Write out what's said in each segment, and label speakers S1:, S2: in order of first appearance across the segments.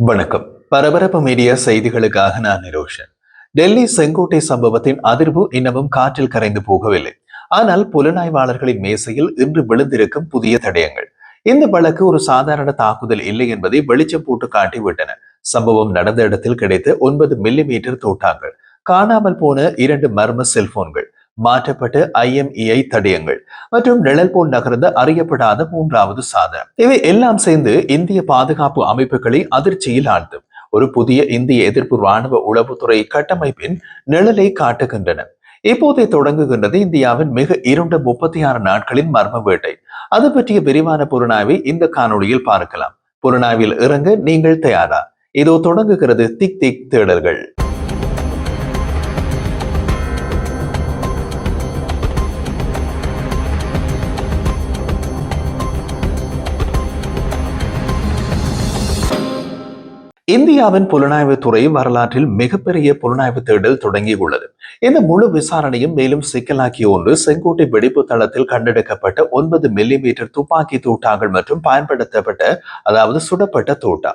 S1: வணக்கம். பரபரப்பு மீடியா செய்திகளுக்காக நான் நிரோஷன். டெல்லி செங்கோட்டை சம்பவத்தின் அதிர்வு இன்னமும் காற்றில் கரைந்து போகவில்லை. ஆனால் புலனாய்வாளர்களின் மேசையில் இன்று விழுந்திருக்கும் புதிய தடயங்கள். இந்த வழக்கு ஒரு சாதாரண தாக்குதல் இல்லை என்பதை வெளிச்சம் போட்டு காட்டிவிட்டன. சம்பவம் நடந்த இடத்தில் கிடைத்த ஒன்பது மில்லி மீட்டர் தோட்டாங்கள். காணாமல் போன இரண்டு மர்ம செல்போன்கள். மாற்றப்பட்ட ஐஎம்இஐ தடயங்கள். மற்றும் நிழல் போல் நகர்ந்த அறியப்படாத மூன்றாவது சாதனம். இவை எல்லாம் சேர்ந்து இந்திய பாதுகாப்பு அமைப்புகளை அதிர்ச்சியில் ஆழ்த்தும் ஒரு புதிய இந்திய எதிர்ப்பு ராணுவ உளவுத்துறை கட்டமைப்பின் நிழலை காட்டுகின்றன. இப்போதே தொடங்குகின்றது இந்தியாவின் மிக இருண்ட முப்பத்தி ஆறு நாட்களின் மர்ம வேட்டை. அது பற்றிய விரிவான புறநாய்வை இந்த காணொளியில் பார்க்கலாம். புறநாய்வில் இறங்க நீங்கள் தயாரா? இதோ தொடங்குகிறது திக் திக் தேடல்கள். இந்தியாவின் புலனாய்வு துறை வரலாற்றில் மிகப்பெரிய புலனாய்வு தேடல் தொடங்கியுள்ளது. இந்த முழு விசாரணையும் மேலும் சிக்கலாக்கிய ஒன்று செங்கோட்டை வெடிப்பு தளத்தில் கண்டெடுக்கப்பட்ட ஒன்பது மில்லி மீட்டர் துப்பாக்கி தூட்டாங்கள் மற்றும் பயன்படுத்தப்பட்ட அதாவது சுடப்பட்ட தூட்டா.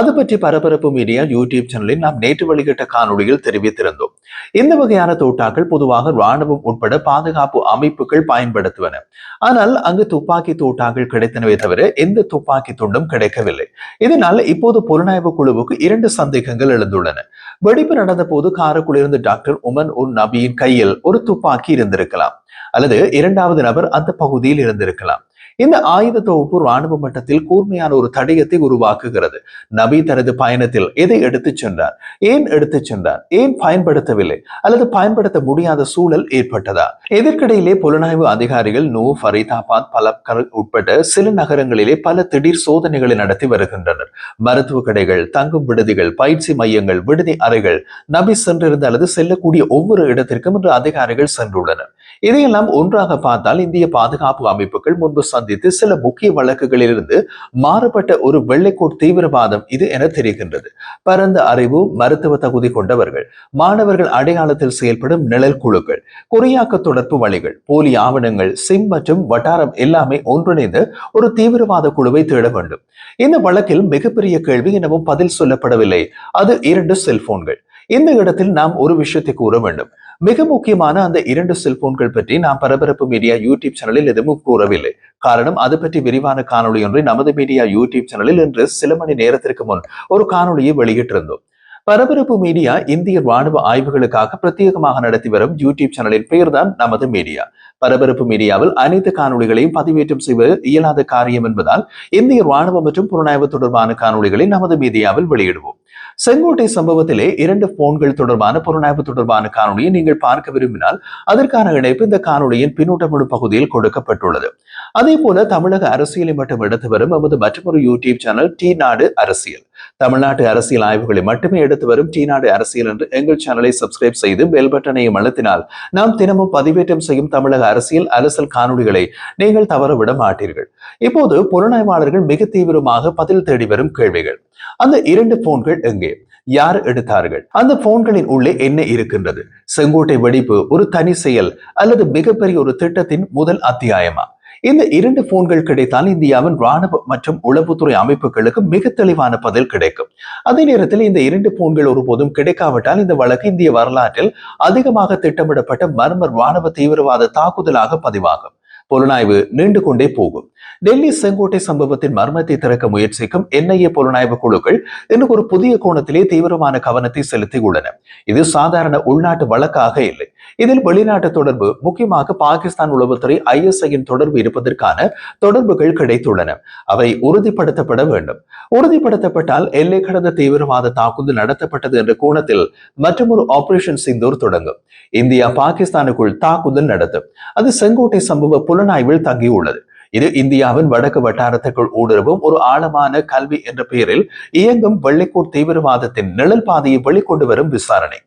S1: அது பற்றி பரபரப்பு மீடியா யூடியூப் சேனலில் நாம் நேற்று வெளியிட்ட காணொலியில் தெரிவித்திருந்தோம். இந்த வகையான தூட்டாக்கள் பொதுவாக ராணுவம் உட்பட பாதுகாப்பு அமைப்புகள் பயன்படுத்துவன. ஆனால் அங்கு துப்பாக்கி தூட்டாக்கள் கிடைத்தனவே தவிர எந்த துப்பாக்கி துண்டும் கிடைக்கவில்லை. இதனால் இப்போது புலனாய்வு குழு குழுவுக்கு இரண்டு சந்தேகங்கள் எழுந்துள்ளன. வெடிப்பு நடந்த போது காருக்குள் இருந்த டாக்டர் உமன் உன் நபியின் கையில் ஒரு துப்பாக்கி இருந்திருக்கலாம். அல்லது இரண்டாவது நபர் அந்த பகுதியில் இருந்திருக்கலாம். இந்த ஆயுத தொகுப்பு ராணுவ மட்டத்தில் கூர்மையான ஒரு தடயத்தை உருவாக்குகிறது. நபி தனது பயணத்தில் எதை எடுத்துச் சென்றார்? ஏன் எடுத்துச் சென்றார்? ஏன் பயன்படுத்தவில்லை? அல்லது பயன்படுத்த முடியாத சூழல் ஏற்பட்டதா? இதற்கிடையிலே புலனாய்வு அதிகாரிகள் நூ ஃபரீதாபாத் பலப்கர் உட்பட்ட சில நகரங்களிலே பல திடீர் சோதனைகளை நடத்தி வருகின்றனர். மருத்துவ கடைகள் தங்கும் விடுதிகள் பயிற்சி மையங்கள் விடுதி அறைகள் நபி சென்றிருந்த அல்லது செல்லக்கூடிய ஒவ்வொரு இடத்திற்கும் இன்று அதிகாரிகள் சென்றுள்ளனர். இதையெல்லாம் ஒன்றாக பார்த்தால் இந்திய பாதுகாப்பு அமைப்புகள் முன்பு சந்தித்து சில முக்கிய வழக்குகளிலிருந்து மாறுபட்ட ஒரு வெள்ளைக்கோட் தீவிரவாதம் இது என தெரிகின்றது. பரந்த அறிவு மருத்துவ தகுதி கொண்டவர்கள் மாணவர்கள் அடையாளத்தில் செயல்படும் நிழல் குழுக்கள் குறியாக்க தொடர்பு வழிகள் போலி ஆவணங்கள் சிம் மற்றும் வட்டாரம் எல்லாமே ஒன்றிணைந்து ஒரு தீவிரவாத குழுவை தேட வேண்டும். இந்த வழக்கில் மிகப்பெரிய கேள்வி எனவும் பதில் சொல்லப்படவில்லை. அது இரண்டு செல்போன்கள் இந்த இடத்தில் நாம் ஒரு விஷயத்தை கூற வேண்டும். மிக முக்கியமான அந்த இரண்டு செல்போன்கள் பற்றி நாம் பரபரப்பு மீடியா யூடியூப் சேனலில் எதுவும் கூறவில்லை. காரணம் அது பற்றி விரிவான காணொலி ஒன்றை நமது மீடியா யூடியூப் சேனலில் இன்று சில மணி நேரத்திற்கு முன் ஒரு காணொளியை வெளியிட்டிருந்தோம். பரபரப்பு மீடியா இந்திய ராணுவ ஆய்வுகளுக்காக பிரத்யேகமாக நடத்தி வரும் யூடியூப் சேனலின் பெயர்தான் நமது மீடியா பரபரப்பு மீடியாவில் அனைத்து காணொலிகளையும் பதிவேற்றம் செய்வது இயலாத காரியம் என்பதால் இந்திய ராணுவ மற்றும் புலனாய்வு தொடர்பான காணொலிகளை நமது மீடியாவில் வெளியிடுவோம். செங்கோட்டை சம்பவத்திலே இரண்டு போன்கள் தொடர்பான புலனாய்வு தொடர்பான காணொலியை நீங்கள் பார்க்க விரும்பினால் அதற்கான இணைப்பு இந்த காணொலியின் பின்னூட்டமிடும் பகுதியில் கொடுக்கப்பட்டுள்ளது. அதே போல தமிழக அரசியலை மட்டும் எடுத்து வரும் நமது மற்றொரு யூடியூப் சேனல் டி நாடு அரசியல். தமிழ்நாட்டு அரசியல் ஆய்வுகளை மட்டுமே எடுத்து வரும் டி நாடு அரசியல் என்று எங்கள் சேனலை சப்ஸ்கிரைப் செய்து பெல் பட்டனையும் அழுத்தினால் நாம் தினமும் பதிவேற்றம் செய்யும் தமிழக அரசியல் அரசல் காணொலிகளை நீங்கள் தவறவிட மாட்டீர்கள். இப்போது புலனாய்வாளர்கள் மிக தீவிரமாக பதில் தேடி வரும் கேள்விகள். அந்த இரண்டு போன்கள் எங்கே? யார் எடுத்தார்கள்? அந்த போன்களின் உள்ளே என்ன இருக்கின்றது? செங்கோட்டை வெடிப்பு ஒரு தனி செயல் அல்லது மிகப்பெரிய ஒரு திட்டத்தின் முதல் அத்தியாயமா? இந்த இரண்டு போன்கள் கிடைத்தால் இந்தியாவின் ராணுவ மற்றும் உளவுத்துறை அமைப்புகளுக்கு மிக தெளிவான பதில் கிடைக்கும். அதே நேரத்தில் இந்த இரண்டு போன்கள் ஒருபோதும் கிடைக்காவிட்டால் இந்த வழக்கு இந்திய வரலாற்றில் அதிகமாக திட்டமிடப்பட்ட மர்மர் ராணுவ தீவிரவாத தாக்குதலாக பதிவாகும். புலனாய்வு நீண்டு கொண்டே போகும். டெல்லி செங்கோட்டை சம்பவத்தின் மர்மத்தை திறக்க முயற்சிக்கும் என்ஐஏ புலனாய்வு குழுக்கள் இன்னும் ஒரு புதிய கோணத்திலே தீவிரமான கவனத்தை செலுத்தியுள்ளன. இது சாதாரண உள்நாட்டு வழக்காக இல்லை. இதில் வெளிநாட்டு தொடர்பு முக்கியமாக பாகிஸ்தான் உளவுத்துறை ஐஎஸ்ஐயின் தொடர்பு இருப்பதற்கான தொடர்புகள் கிடைத்துள்ளன. அவை உறுதிப்படுத்தப்பட வேண்டும். உறுதிப்படுத்தப்பட்டால் எல்லை கடந்த தீவிரவாத தாக்குதல் நடத்தப்பட்டது என்ற கோணத்தில் மற்றொரு ஆபரேஷன் சிந்தூர் தொடங்கும். இந்தியா பாகிஸ்தானுக்குள் தாக்குதல் நடத்தும். அது செங்கோட்டை சம்பவ புலனாய்வில் தங்கியுள்ளது. இது இந்தியாவின் வடக்கு வட்டாரத்துக்குள் ஊடுருவும் ஒரு ஆழமான கல்வி என்ற பெயரில் இயங்கும் வெள்ளைக்கோட் தீவிரவாதத்தின் நிழல் பாதையை வெளிக்கொண்டு வரும் விசாரணை.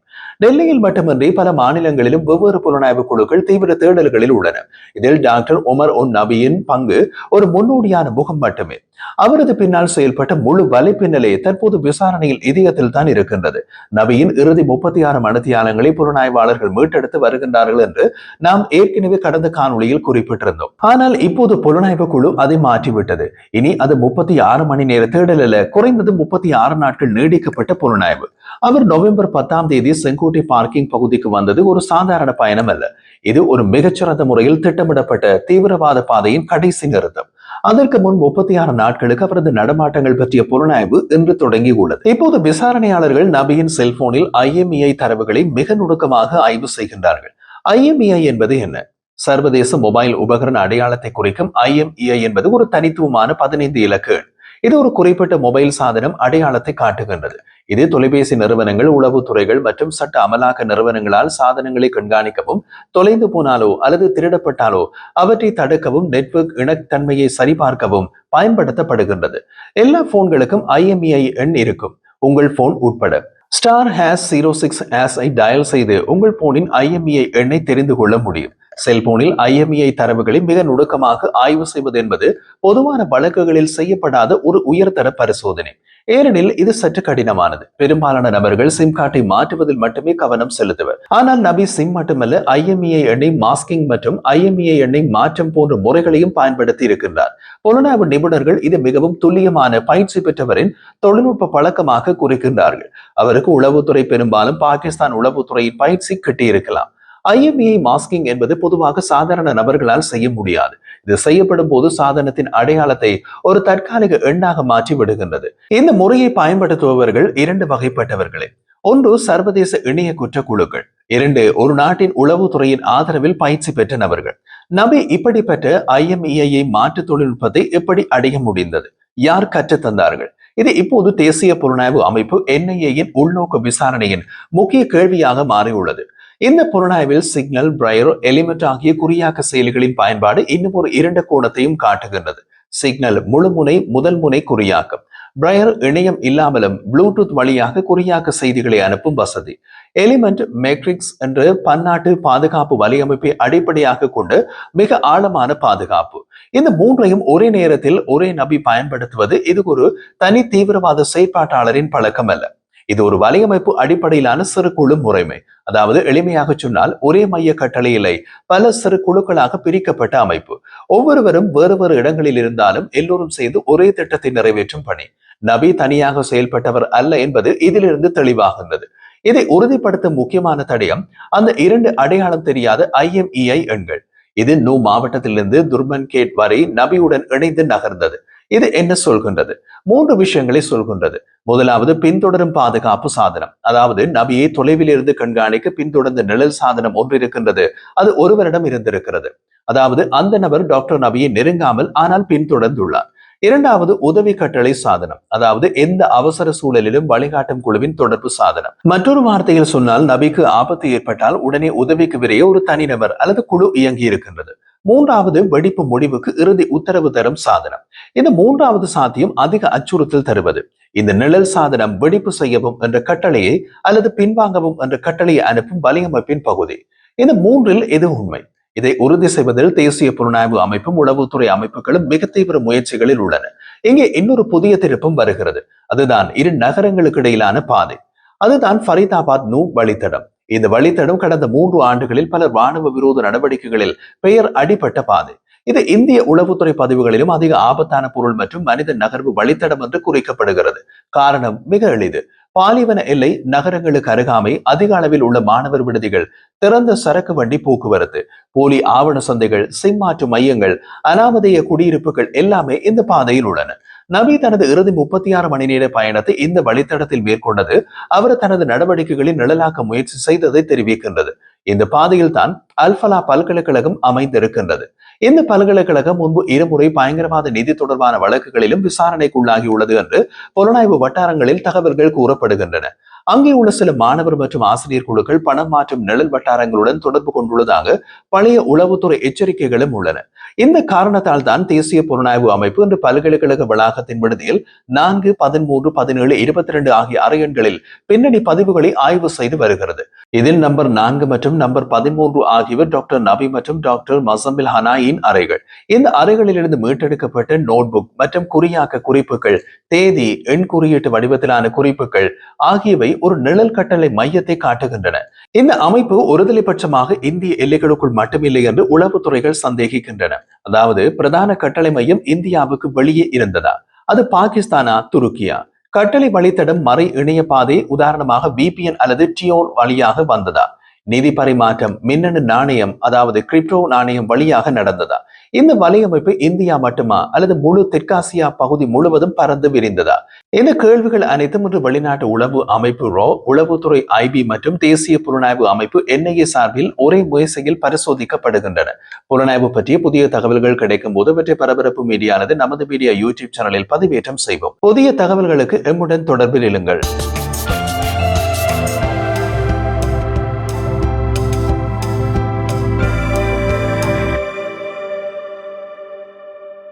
S1: டெல்லியில் மட்டுமின்றி பல மாநிலங்களிலும் வெவ்வேறு புலனாய்வு குழுக்கள் தீவிர தேடல்களில் உள்ளன. இதில் டாக்டர் உமர் உன் நபியின் பங்கு ஒரு முன்னோடியான முகம் மட்டுமே. அவரது பின்னால் செயல்பட்ட முழு வலைப்பின்னலே தற்போது விசாரணையில் இதயத்தில் தான் இருக்கின்றது. நபியின் இறுதி முப்பத்தி ஆறு மனத்தியாலங்களை புலனாய்வாளர்கள் மீட்டெடுத்து வருகின்றார்கள் என்று நாம் ஏற்கனவே கடந்த காணொளியில் குறிப்பிட்டிருந்தோம். ஆனால் இப்போது புலனாய்வு குழு அதை மாற்றிவிட்டது. இனி அது முப்பத்தி ஆறு மணி நேர தேடல் குறைந்தது முப்பத்தி ஆறு நாட்கள் நீடிக்கப்பட்ட புலனாய்வு. அவர் நவம்பர் பத்தாம் தேதி செங்கோட்டை பார்க்கிங் பகுதிக்கு வந்தது ஒரு சாதாரண பயணம் அல்ல. இது ஒரு மிகச்சிறந்த முறையில் திட்டமிடப்பட்ட தீவிரவாத பாதையின் கடைசி நிறுத்தம். அதற்கு முன் முப்பத்தி ஆறு நாட்களுக்கு அவரது நடமாட்டங்கள் பற்றிய புலனாய்வு இன்று தொடங்கி உள்ளது. இப்போது விசாரணையாளர்கள் நபியின் செல்போனில் ஐஎம்இஐ தரவுகளை மிக நுணுக்கமாக ஆய்வு செய்கின்றார்கள். ஐஎம்இஐ என்பது என்ன? சர்வதேச மொபைல் உபகரண அடையாளத்தை குறிக்கும் ஐஎம்இஐ என்பது ஒரு தனித்துவமான பதினைந்து இலக்கு இது ஒரு குறிப்பிட்ட மொபைல் சாதனம் அடையாளத்தை காட்டுகின்றது. இது தொலைபேசி நிறுவனங்கள் உளவுத்துறைகள் மற்றும் சட்ட அமலாக்க நிறுவனங்களால் சாதனங்களை கண்காணிக்கவும் தொலைந்து போனாலோ அல்லது திருடப்பட்டாலோ அவற்றை தடுக்கவும் நெட்வொர்க் இணத்தன்மையை சரிபார்க்கவும் பயன்படுத்தப்படுகின்றது. எல்லா போன்களுக்கும் ஐஎம்இஐ எண் இருக்கும். உங்கள் போன் உட்பட. Star hash zero six hash ஐ டயல் செய்து உங்கள் போனின் ஐஎம்இஐ எண்ணை தெரிந்து கொள்ள முடியும். செல்போனில் ஐஎம்இஐ தரவுகளை மிக நுணுக்கமாக ஆய்வு செய்வது என்பது பொதுவான வழக்குகளில் செய்யப்படாத ஒரு உயர்தர பரிசோதனை. ஏனெனில் இது சற்று கடினமானது. பெரும்பாலான நபர்கள் சிம் கார்டை மாற்றுவதில் மட்டுமே கவனம் செலுத்துவர். ஆனால் நபி சிம் மட்டுமல்ல ஐஎம்இஐ எண்ணை மாஸ்கிங் மற்றும் ஐஎம்இஐ எண்ணை மாற்றம் போன்ற முறைகளையும் பயன்படுத்தி இருக்கின்றார். புலனாய்வு நிபுணர்கள் இது மிகவும் துல்லியமான பயிற்சி பெற்றவரின் தொழில்நுட்ப பழக்கமாக குறிக்கின்றார்கள். அவருக்கு உளவுத்துறை பெரும்பாலும் பாகிஸ்தான் உளவுத்துறையின் பயிற்சி கிட்டியிருக்கலாம். ஐஎம்இஐ மாஸ்கிங் என்பது பொதுவாக சாதாரண நபர்களால் செய்ய முடியாது. இது செய்யப்படும் போது சாதனத்தின் அடையாளத்தை ஒரு தற்காலிக எண்ணாக மாற்றி விடுகின்றது. இந்த முறையை பயன்படுத்துபவர்கள் இரண்டு வகைப்பட்டவர்களே. ஒன்று சர்வதேச இணைய குற்றக்குழுக்கள். இரண்டு ஒரு நாட்டின் உளவுத்துறையின் ஆதரவில் பயிற்சி பெற்ற நபர்கள். நபி இப்படிப்பட்ட ஐஎம்இஐ மாற்று தொழில்நுட்பத்தை எப்படி அடைய முடிந்தது? யார் கற்றுத் தந்தார்கள்? இது இப்போது தேசிய புலனாய்வு அமைப்பு என்ஐஏயின் உள்நோக்க விசாரணையின் முக்கிய கேள்வியாக மாறியுள்ளது. இந்த புலனாய்வில் சிக்னல் பிரையர் எலிமெண்ட் ஆகிய குறியாக்க செயல்களின் பயன்பாடு இன்னும் ஒரு இரண்டு கோணத்தையும் காட்டுகின்றது. சிக்னல் முழுமுனை முதல் முனை குறியாக்கம். பிரையர் இணையம் இல்லாமலும் ப்ளூடூத் வழியாக குறியாக்க செய்திகளை அனுப்பும் வசதி. எலிமெண்ட் மேட்ரிக்ஸ் என்று பன்னாட்டு பாதுகாப்பு வலையமைப்பை அடிப்படையாக கொண்டு மிக ஆழமான பாதுகாப்பு. இந்த மூன்றையும் ஒரே நேரத்தில் ஒரே நபி பயன்படுத்துவது இது ஒரு தனி தீவிரவாத செயற்பாட்டாளரின் பழக்கம் அல்ல இது ஒரு வலையமைப்பு அடிப்படையிலான சிறு குழு முறைமை. அதாவது எளிமையாக சொன்னால் ஒரே மைய கட்டளையிலே பல சிறு குழுக்களாக பிரிக்கப்பட்ட அமைப்பு. ஒவ்வொருவரும் வேறு வேறு இடங்களில் இருந்தாலும் எல்லோரும் செய்து ஒரே திட்டத்தை நிறைவேற்றும் பணி. நபி தனியாக செயல்பட்டவர் அல்ல என்பது இதிலிருந்து தெளிவாகின்றது. இதை உறுதிப்படுத்தும் முக்கியமான தடயம் அந்த இரண்டு அடையாளம் தெரியாத ஐஎம்இஐ எண்கள். இது நூ மாவட்டத்திலிருந்து துர்மன் கேட் வரை நபியுடன் இணைந்து நகர்ந்தது. இது என்ன சொல்கின்றது? மூன்று விஷயங்களை சொல்கின்றது. முதலாவது பின்தொடரும் பாதுகாப்பு சாதனம். அதாவது நபியை தொலைவில் இருந்து கண்காணிக்க பின்தொடர்ந்த நிழல் சாதனம் ஒன்று இருக்கின்றது. அது ஒருவரிடம் இருந்திருக்கிறது. அதாவது அந்த நபர் டாக்டர் நபியை நெருங்காமல் ஆனால் பின்தொடர்ந்துள்ளார். இரண்டாவது உதவி கட்டளை சாதனம். அதாவது எந்த அவசர சூழலிலும் வழிகாட்டும் குழுவின் தொடர்பு சாதனம். மற்றொரு வார்த்தையில் சொன்னால் நபிக்கு ஆபத்து ஏற்பட்டால் உடனே உதவிக்கு விரைய ஒரு தனிநபர் அல்லது குழு இயங்கி இருக்கின்றது. மூன்றாவது வெடிப்பு முடிவுக்கு இறுதி உத்தரவு தரும் சாதனம். இந்த மூன்றாவது சாத்தியம் அதிக அச்சுறுத்தல் தருவது. இந்த நிழல் சாதனம் வெடிப்பு செய்யவும் என்ற கட்டளையை அல்லது பின்வாங்கவும் என்ற கட்டளையை அனுப்பும் வலையமைப்பின் பகுதி. இந்த மூன்றில் எது உண்மை. இதை உறுதி செய்வதில் தேசிய புலனாய்வு அமைப்பும் உளவுத்துறை அமைப்புகளும் மிக தீவிர முயற்சிகளில் உள்ளன. இங்கே இன்னொரு புதிய திருப்பம் வருகிறது. அதுதான் இரு நகரங்களுக்கு இடையிலான பாதை. அதுதான் ஃபரிதாபாத் நூ வழித்தடம். இந்த வழித்தடம் கடந்த மூன்று ஆண்டுகளில் பல ராணுவ விரோத நடவடிக்கைகளில் பெயர் அடிபட்ட பாதை. இது இந்திய உளவுத்துறை பதிவுகளிலும் அதிக ஆபத்தான பொருள் மற்றும் மனித நகர்வு வழித்தடம் என்று குறிக்கப்படுகிறது. காரணம் மிக எளிது. பாலிவன எல்லை நகரங்களுக்கு அருகாமை அதிக அளவில் உள்ள மாணவர் விடுதிகள் திறந்த சரக்கு வண்டி போக்குவரத்து போலி ஆவண சந்தைகள் சிம்மாற்று மையங்கள் அனாமதேய குடியிருப்புகள் எல்லாமே இந்த பாதையில் உள்ளன. நபி தனது இறுதி முப்பத்தி ஆறு மணி நேர பயணத்தை இந்த வழித்தடத்தில் மேற்கொண்டது. அவர் தனது நடவடிக்கைகளில் நிழலாக்க முயற்சி செய்ததை தெரிவிக்கின்றது. இந்த பாதையில் தான் அல்பலா பல்கலைக்கழகம் அமைந்திருக்கின்றது. இந்த பல்கலைக்கழகம் முன்பு இருமுறை பயங்கரவாத நிதி தொடர்பான வழக்குகளிலும் விசாரணைக்குள்ளாகியுள்ளது என்று புலனாய்வு வட்டாரங்களில் தகவல்கள் கூறப்படுகின்றன. அங்கே உள்ள சில மாணவர் மற்றும் ஆசிரியர் குழுக்கள் பணம் மாற்றும் நிழல் வட்டாரங்களுடன் தொடர்பு கொண்டுள்ளதாக பழைய உளவுத்துறை எச்சரிக்கைகளும் உள்ளன. இந்த காரணத்தால் தான் தேசிய புலனாய்வு அமைப்பு இன்று பல்கலைக்கழக வளாகத்தின் விடுதியில் நான்கு பதிமூன்று பதினேழு இருபத்தி ரெண்டு ஆகிய அறையன்களில் பின்னணி பதிவுகளை ஆய்வு செய்து வருகிறது. இதில் நம்பர் நான்கு மற்றும் நம்பர் பதிமூன்று ஆகியவை டாக்டர் நபி மற்றும் டாக்டர் மசம்பில் ஹனாயின் அறைகள். இந்த அறைகளிலிருந்து மீட்டெடுக்கப்பட்ட நோட்புக் மற்றும் குறியாக்க குறிப்புகள் தேதி எண் குறியீட்டு வடிவத்திலான குறிப்புகள் ஆகியவை ஒரு நிழல் கட்டளை மையத்தை காட்டுகின்றன. இந்த அமைப்பு ஒருதலைபட்சமாக இந்திய எல்லைகளுக்குள் மட்டுமில்லை என்று உளவுத்துறைகள் சந்தேகிக்கின்றன. அதாவது பிரதான கட்டளை மையம் இந்தியாவுக்கு வெளியே இருந்ததா? அது பாகிஸ்தானா? துருக்கியா? கட்டளை வழித்தடம் மறை இணைய பாதை உதாரணமாக பிபிஎன் அல்லது டியோர் வழியாக வந்ததா? நிதி பரிமாற்றம் மின்னணு நாணயம் அதாவது கிரிப்டோ நாணயம் வழியாக நடந்ததா? இந்த வலையமைப்பு இந்தியா மட்டுமா? அல்லது முழு தெற்காசியா பகுதி முழுவதும் பறந்து விரிந்ததா? இந்த கேள்விகள் அனைத்தும் இன்று வெளிநாட்டு உளவு அமைப்பு ரோ உளவுத்துறை ஐபி மற்றும் தேசிய புலனாய்வு அமைப்பு என்ஐஏ சார்பில் ஒரே முயற்சியில் பரிசோதிக்கப்படுகின்றன. புலனாய்வு பற்றிய புதிய தகவல்கள் கிடைக்கும் போது பற்றிய பரபரப்பு மீடியானது நமது மீடியா யூடியூப் சேனலில் பதிவேற்றம் செய்வோம். புதிய தகவல்களுக்கு எம்முடன் தொடர்பில் இருங்கள்